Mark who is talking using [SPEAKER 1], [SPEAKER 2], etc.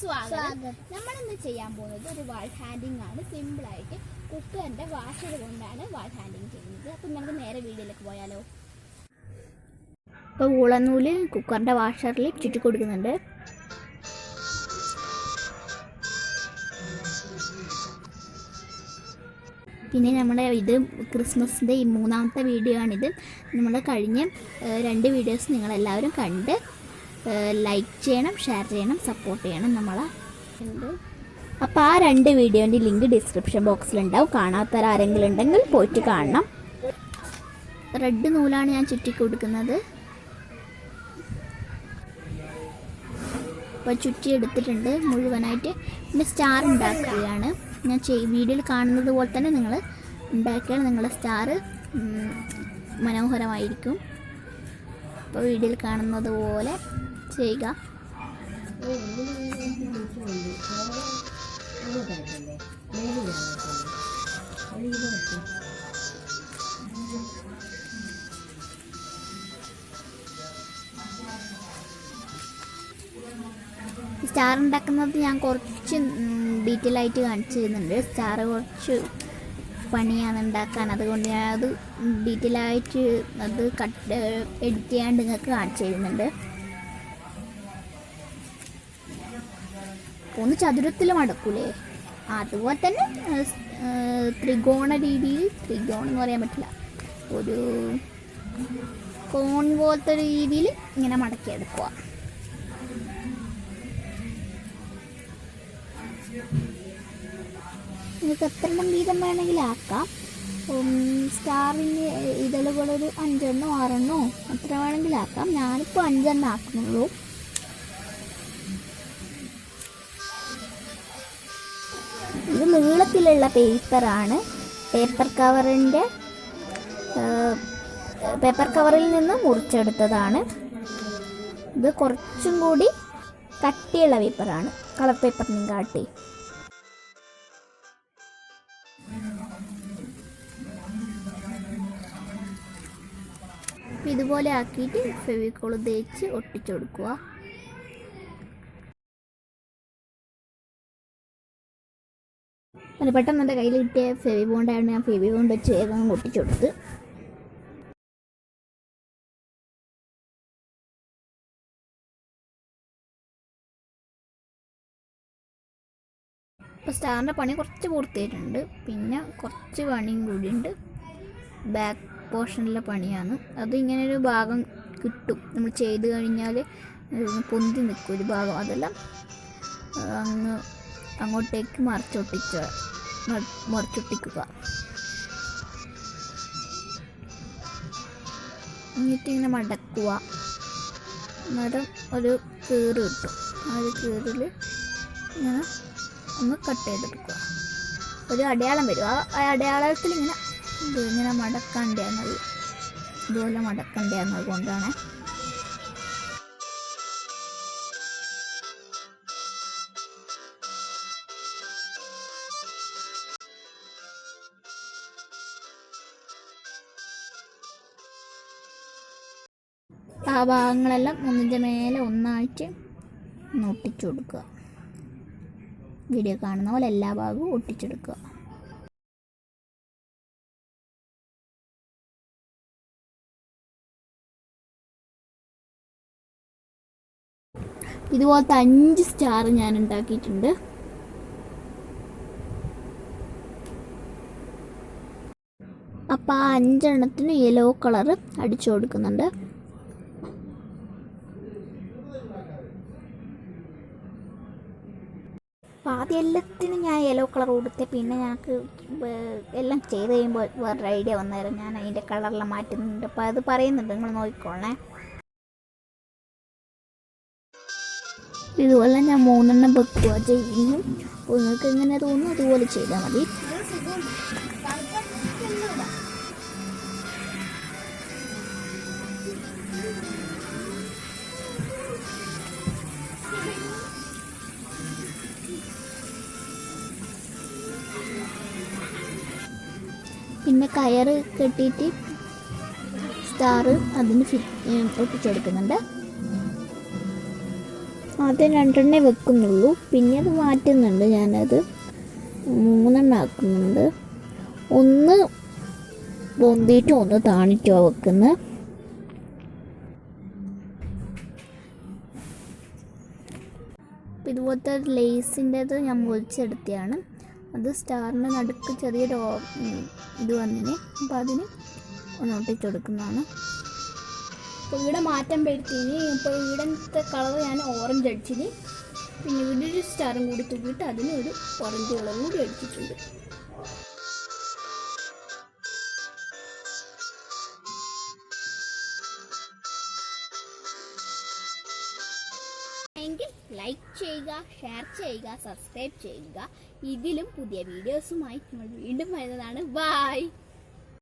[SPEAKER 1] സ്വാഗതം. നമ്മളിന്ന് ചെയ്യാൻ പോകുന്നത് ഒരു വാൾ ഹാൻഡിങ് ആണ്. സിമ്പിൾ ആയിട്ട് കുക്കറിന്റെ വാഷർ കൊണ്ടാണ് വാൾ ഹാൻഡിങ് ചെയ്യുന്നത്. അപ്പം നമുക്ക് നേരെ വീഡിയോയിലേക്ക് പോയാലോ. ഇപ്പോൾ ഉളനൂൽ കുക്കറിന്റെ വാഷറിൽ ചുറ്റി കൊടുക്കുന്നുണ്ട്. പിന്നെ നമ്മുടെ ഇത് ക്രിസ്മസിന്റെ ഈ മൂന്നാമത്തെ വീഡിയോ ആണിത്. നമ്മുടെ കഴിഞ്ഞ രണ്ട് വീഡിയോസ് നിങ്ങളെല്ലാവരും കണ്ട് ലൈക്ക് ചെയ്യണം ഷെയർ ചെയ്യണം സപ്പോർട്ട് ചെയ്യണം നമ്മളെ. അപ്പോൾ ആ രണ്ട് വീഡിയോന്റെ ലിങ്ക് ഡിസ്ക്രിപ്ഷൻ ബോക്സിലുണ്ടാവും കാണാത്തവർ ആരെങ്കിലും ഉണ്ടെങ്കിൽ പോയിട്ട് കാണണം. റെഡ് നൂലാണ് ഞാൻ ചുറ്റി കൊടുക്കുന്നത്. അപ്പോൾ ചുറ്റി എടുത്തിട്ടുണ്ട്. മുഴുവനായിട്ട് പിന്നെ സ്റ്റാർ ഉണ്ടാക്കുകയാണ്. ഞാൻ വീഡിയോയിൽ കാണുന്നത് പോലെ തന്നെ നിങ്ങൾ ഉണ്ടാക്കിയാൽ നിങ്ങളുടെ സ്റ്റാർ മനോഹരമായിരിക്കും. അപ്പോൾ വീഡിയോയിൽ കാണുന്നത് പോലെ ചെയ്യുക. സ്റ്റാർ ഉണ്ടാക്കുന്നത് ഞാൻ കുറച്ച് ഡീറ്റെയിൽ ആയിട്ട് കാണിച്ചു തരുന്നുണ്ട്. സ്റ്റാർ കുറച്ച് പണിയാണ് ഉണ്ടാക്കാൻ. അതുകൊണ്ട് ഞാൻ അത് ഡീറ്റെയിൽ ആയിട്ട് അത് കട്ട് എഡിറ്റ് ചെയ്യാണ്ട് നിങ്ങൾക്ക് കാണിച്ചു തരുന്നുണ്ട്. ഒന്ന് ചതുരത്തിൽ മടക്കൂലേ? അതുപോലെ തന്നെ ത്രികോണ രീതിയിൽ ത്രികോണം എന്ന് പറയാൻ പറ്റില്ല. ഒരു കോൺ പോലത്തെ രീതിയിൽ ഇങ്ങനെ മടക്കിയെടുക്കുക. നിങ്ങൾക്ക് എത്ര വീതം വേണമെങ്കിൽ ആക്കാം. സ്റ്റാറിന്റെ ഇതളുകളൊരു അഞ്ചെണ്ണോ ആറെണ്ണോ അത്ര വേണമെങ്കിലും ആക്കാം. ഞാനിപ്പോൾ അഞ്ചെണ്ണം ആക്കുന്നുള്ളൂ നീളത്തിലുള്ള പേപ്പറാണ്. പേപ്പർ കവറിന്റെ പേപ്പർ കവറിൽ നിന്ന് മുറിച്ചെടുത്തതാണ്. ഇത് കുറച്ചും കൂടി കട്ടിയുള്ള പേപ്പറാണ്. കളർ പേപ്പറിനും കാട്ടി. ഇതുപോലെ ആക്കിയിട്ട് ഫെവിക്കോൾ തേച്ച് ഒട്ടിച്ചു കൊടുക്കുക അല്ല പെട്ടെന്ന് എന്റെ കയ്യിൽ കിട്ടിയ ഫെവി ബോണ്ടായിരുന്നു ഞാൻ ഫെവി ബോണ്ട് വെച്ച് വേഗം ഒട്ടിച്ചു കൊടുത്ത്. ഇപ്പോൾ സ്റ്റാറിന്റെ പണി കുറച്ച് പൂർത്തിയായിട്ടുണ്ട്. പിന്നെ കുറച്ച് പണിയും ഉണ്ട്. ബാക്ക് പോർഷനിലെ പണിയാണ്. അത് ഇങ്ങനെ ഒരു ഭാഗം കിട്ടും. നമ്മൾ ചെയ്ത് കഴിഞ്ഞാൽ പൊന്തി നിൽക്കും ഒരു ഭാഗം. അതെല്ലാം അങ്ങ് അങ്ങോട്ടേക്ക് മറിച്ചൊട്ടിച്ച മറിച്ചൊട്ടിക്കുക. എന്നിട്ട് ഇങ്ങനെ മടക്കുക. അന്നേരം ഒരു കീറ് കിട്ടും. ആ ഒരു കീറിൽ ഇങ്ങനെ ഒന്ന് കട്ട് ചെയ്തെടുക്കുക. ഒരു അടയാളം വരും. ആ അടയാളത്തിൽ ഇങ്ങനെ ഇങ്ങനെ മടക്കണ്ടേന്നത് ഇതുപോലെ മടക്കണ്ടേന്നത് കൊണ്ടാണ് ആ ഭാഗങ്ങളെല്ലാം ഒന്നിന്റെ മേലെ ഒന്നായിട്ട് ഒന്ന് ഒട്ടിച്ചു കൊടുക്കുക വീഡിയോ കാണുന്ന പോലെ എല്ലാ ഭാഗവും ഒട്ടിച്ചെടുക്കുക. ഇതുപോലത്തെ അഞ്ച് സ്റ്റാർ ഞാൻ ഉണ്ടാക്കിയിട്ടുണ്ട്. അപ്പം ആ അഞ്ചെണ്ണത്തിന് യെല്ലോ കളർ അടിച്ചു കൊടുക്കുന്നുണ്ട്. അപ്പോൾ ആദ്യം എല്ലാത്തിനും ഞാൻ യെല്ലോ കളർ കൊടുത്ത് പിന്നെ ഞങ്ങൾക്ക് എല്ലാം ചെയ്ത് കഴിയുമ്പോൾ വേറൊരു ഐഡിയ വന്നായിരുന്നു. ഞാൻ അതിന്റെ കളറെല്ലാം മാറ്റുന്നുണ്ട്. അപ്പോൾ അത് പറയുന്നുണ്ട്. നിങ്ങൾ നോക്കിക്കോളേ ഇതുപോലെ ഞാൻ മൂന്നെണ്ണം വെക്കുക ചെയ്യും അപ്പോൾ നിങ്ങൾക്ക് എങ്ങനെ തോന്നുന്നു അതുപോലെ ചെയ്താൽ മതി. പിന്നെ കയറ് കെട്ടിയിട്ട് സ്റ്റാർ അതിന് ഒട്ടിച്ചെടുക്കുന്നുണ്ട്. ആദ്യം രണ്ടെണ്ണേ വെക്കുന്നുള്ളൂ. പിന്നെ അത് മാറ്റുന്നുണ്ട്. ഞാനത് മൂന്നെണ്ണം ആക്കുന്നുണ്ട്. ഒന്ന് പൊന്തിയിട്ടും ഒന്ന് താണിട്ടോ വെക്കുന്നത് ഇതുപോലത്തെ ലേസിന്റെത് ഞാൻ മുറിച്ചെടുത്തതാണ് അത് സ്റ്റാറിന്റെ നടുക്ക് ചെറിയൊരു ഇത് വന്നിന്. അപ്പോൾ അതിന് ഒന്ന് ഒട്ടിച്ച് കൊടുക്കുന്നതാണ്. അപ്പോൾ ഇവിടെ മാറ്റം വരുത്തിന് ഇപ്പോൾ ഇവിടത്തെ കളർ ഞാൻ ഓറഞ്ച് അടിച്ചിന്. പിന്നെ ഇവിടെ ഒരു സ്റ്റാറും കൂടി തൂക്കിയിട്ട് അതിന് ഒരു ഓറഞ്ച് കളറും കൂടി അടിച്ചിട്ടുണ്ട്. എങ്കിൽ ലൈക്ക് ചെയ്യുക ഷെയർ ചെയ്യുക സബ്സ്ക്രൈബ് ചെയ്യുക. ഇതിലും പുതിയ വീഡിയോസുമായി നമ്മൾ വീണ്ടും വരുന്നതാണ്. ബൈ